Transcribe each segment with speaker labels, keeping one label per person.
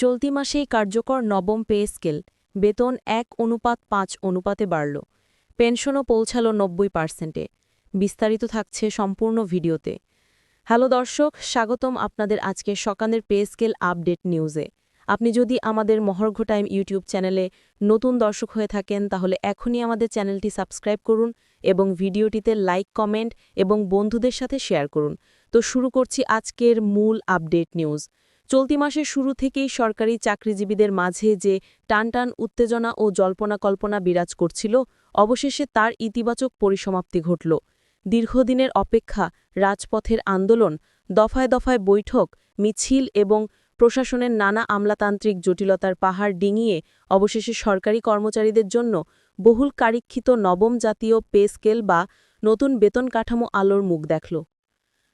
Speaker 1: চলতি মাসেই কার্যকর নবম পে স্কেল, বেতন এক, অনুপাত পাঁচ, অনুপাতে বাড়ল। পেনশনও পৌঁছাল নব্বই পার্সেন্টে। বিস্তারিত থাকছে সম্পূর্ণ ভিডিওতে। হ্যালো দর্শক, স্বাগতম আপনাদের আজকে সকালের পে স্কেল আপডেট নিউজে। আপনি যদি আমাদের মহর্ঘ টাইম ইউটিউব চ্যানেলে নতুন দর্শক হয়ে থাকেন, তাহলে এখনই আমাদের চ্যানেলটি সাবস্ক্রাইব করুন এবং ভিডিওটিতে লাইক, কমেন্ট এবং বন্ধুদের সাথে শেয়ার করুন। তো শুরু করছি আজকের মূল আপডেট নিউজ। চলতি মাসের শুরু থেকেই সরকারি চাকরিজীবীদের মাঝে যে টানটান উত্তেজনা ও জল্পনা কল্পনা বিরাজ করছিল, অবশেষে তার ইতিবাচক পরিসমাপ্তি ঘটল। দীর্ঘদিনের অপেক্ষা, রাজপথের আন্দোলন, দফায় দফায় বৈঠক, মিছিল এবং প্রশাসনের নানা আমলাতান্ত্রিক জটিলতার পাহাড় ডিঙিয়ে অবশেষে সরকারি কর্মচারীদের জন্য বহুল কারীক্ষিত নবম জাতীয় পে স্কেল বা নতুন বেতন কাঠামো আলোর মুখ দেখল।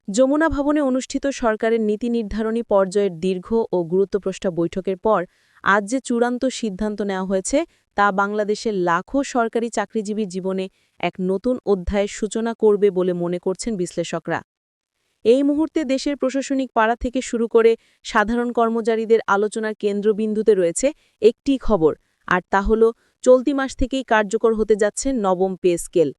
Speaker 1: যমুনা ভবনে অনুষ্ঠিত সরকারের নীতি নির্ধারণী পর্যায়ের দীর্ঘ ও গুরুত্বপ্রষ্টা বৈঠকের পর আজ যে চূড়ান্ত সিদ্ধান্ত নেওয়া হয়েছে, তা বাংলাদেশের লাখো সরকারি চাকরিজীবীর জীবনে এক নতুন অধ্যায়ের সূচনা করবে বলে মনে করছেন বিশ্লেষকরা। এই মুহূর্তে দেশের প্রশাসনিক পাড়া থেকে শুরু করে সাধারণ কর্মচারীদের আলোচনার কেন্দ্রবিন্দুতে রয়েছে একটি খবর, আর তা হল, চলতি মাস থেকেই কার্যকর হতে যাচ্ছে নবম পে স্কেল।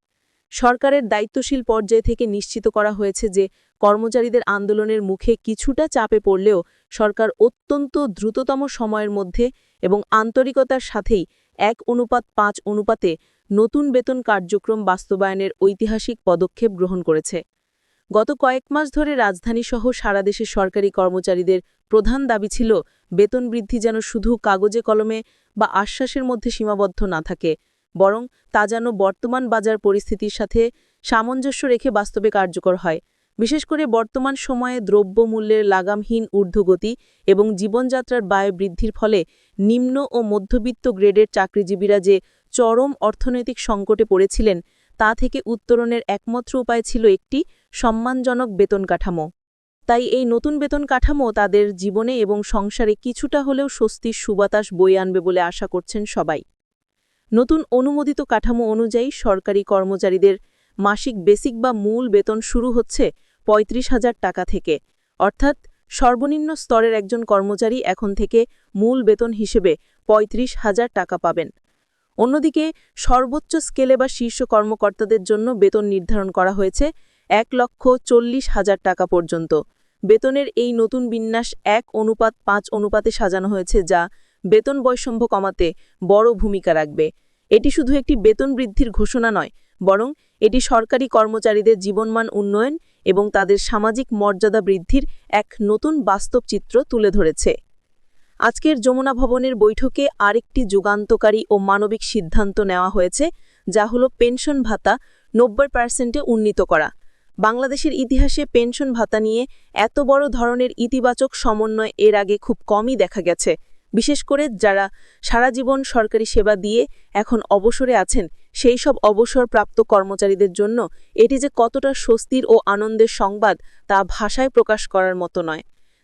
Speaker 1: সরকারের দায়িত্বশীল পর্যায় থেকে নিশ্চিত করা হয়েছে যে কর্মচারীদের আন্দোলনের মুখে কিছুটা চাপে পড়লেও সরকার অত্যন্ত দ্রুততম সময়ের মধ্যে এবং আন্তরিকতার সাথেই এক অনুপাত পাঁচ অনুপাতে নতুন বেতন কার্যক্রম বাস্তবায়নের ঐতিহাসিক পদক্ষেপ গ্রহণ করেছে। গত কয়েক মাস ধরে রাজধানীসহ সারা দেশের সরকারি কর্মচারীদের প্রধান দাবি ছিল, বেতন বৃদ্ধি যেন শুধু কাগজে কলমে বা আশ্বাসের মধ্যে সীমাবদ্ধ না থাকে। বরং তা যেন বর্তমান বাজার পরিস্থিতির সাথে সামঞ্জস্য রেখে বাস্তবে কার্যকর হয়। বিশেষ করে বর্তমান সময়ে দ্রব্যমূল্যের লাগামহীন ঊর্ধ্বগতি এবং জীবনযাত্রার ব্যয় বৃদ্ধির ফলে নিম্ন ও মধ্যবিত্ত গ্রেডের চাকরিজীবীরা যে চরম অর্থনৈতিক সংকটে পড়েছিলেন, তা থেকে উত্তরণের একমাত্র উপায় ছিল একটি সম্মানজনক বেতন কাঠামো। তাই এই নতুন বেতন কাঠামো তাদের জীবনে এবং সংসারে কিছুটা হলেও স্বস্তির সুবাতাস বয়ে আনবে বলে আশা করছেন সবাই। নতুন অনুমোদিত কাঠামো অনুযায়ী সরকারি কর্মচারীদের মাসিক বেসিক বা মূল বেতন শুরু হচ্ছে পঁয়ত্রিশ হাজার টাকা থেকে। অর্থাৎ সর্বনিম্ন স্তরের একজন কর্মচারী এখন থেকে মূল বেতন হিসেবে পঁয়ত্রিশ হাজার টাকা পাবেন। অন্যদিকে সর্বোচ্চ স্কেলে বা শীর্ষ কর্মকর্তাদের জন্য বেতন নির্ধারণ করা হয়েছে এক লক্ষ চল্লিশ হাজার টাকা পর্যন্ত। বেতনের এই নতুন বিন্যাস এক অনুপাত পাঁচ অনুপাতে সাজানো হয়েছে যা বেতন বৈষম্য কমাতে বড় ভূমিকা রাখবে। এটি শুধু একটি বেতন বৃদ্ধির ঘোষণা নয়, বরং এটি সরকারি কর্মচারীদের জীবনমান উন্নয়ন এবং তাদের সামাজিক মর্যাদা বৃদ্ধির এক নতুন বাস্তব চিত্র তুলে ধরেছে। আজকের যমুনা ভবনের বৈঠকে আরেকটি যুগান্তকারী ও মানবিক সিদ্ধান্ত নেওয়া হয়েছে, যা হল পেনশন ভাতা নব্বই পার্সেন্টে উন্নীত করা। বাংলাদেশের ইতিহাসে পেনশন ভাতা নিয়ে এত বড় ধরনের ইতিবাচক সমন্বয় এর আগে খুব কমই দেখা গেছে। বিশেষ করে যারা সারা জীবন সরকারি সেবা দিয়ে এখন অবসরে আছেন, সেই সব অবসরপ্রাপ্ত কর্মচারীদের জন্য এটি যে কতটা স্বস্তির ও আনন্দের সংবাদ তা ভাষায় প্রকাশ করার মতো নয়।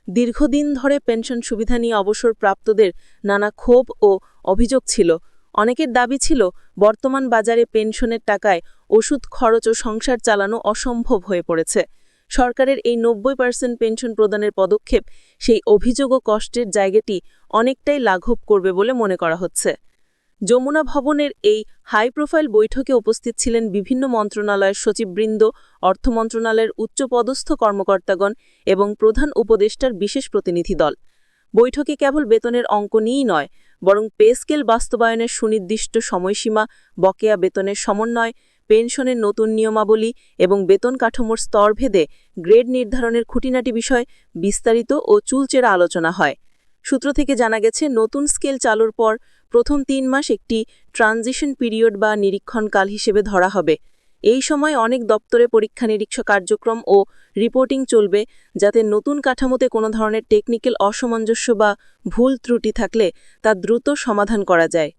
Speaker 1: দীর্ঘদিন ধরে পেনশন সুবিধা নিয়ে অবসরপ্রাপ্তদের নানা ক্ষোভ ও অভিযোগ ছিল। অনেকের দাবি ছিল, বর্তমান বাজারে পেনশনের টাকায় ওষুধ খরচ ও সংসার চালানো অসম্ভব হয়ে পড়েছে। সরকারের এই নব্বই পার্সেন্ট পেনশন প্রদানের পদক্ষেপ সেই অভিযোগ ও কষ্টের জায়গাটি অনেকটাই লাঘব করবে বলে মনে করা হচ্ছে। যমুনা ভবনের এই হাই প্রোফাইল বৈঠকে উপস্থিত ছিলেন বিভিন্ন মন্ত্রণালয়ের সচিববৃন্দ, অর্থ মন্ত্রণালয়ের উচ্চপদস্থ কর্মকর্তাগণ এবং প্রধান উপদেষ্টার বিশেষ প্রতিনিধি দল। বৈঠকে কেবল বেতনের অঙ্ক নিয়েই নয়, বরং পে স্কেল বাস্তবায়নের সুনির্দিষ্ট সময়সীমা, বকেয়া বেতনের সমন্বয় পেনশনের নতুন নিয়মাবলী এবং বেতন কাঠামোর স্তরভেদে গ্রেড নির্ধারণের খুঁটিনাটি বিষয় বিস্তারিত ও চুলচেরা আলোচনা হয়। সূত্র থেকে জানা গেছে, নতুন স্কেল চালুর পর প্রথম তিন মাস একটি ট্রানজিশন পিরিয়ড বা নিরীক্ষণকাল হিসেবে ধরা হবে। এই সময় অনেক দপ্তরে পরীক্ষা নিরীক্ষা কার্যক্রম ও রিপোর্টিং চলবে, যাতে নতুন কাঠামোতে কোনো ধরনের টেকনিক্যাল অসামঞ্জস্য বা ভুল ত্রুটি থাকলে তা দ্রুত সমাধান করা যায়।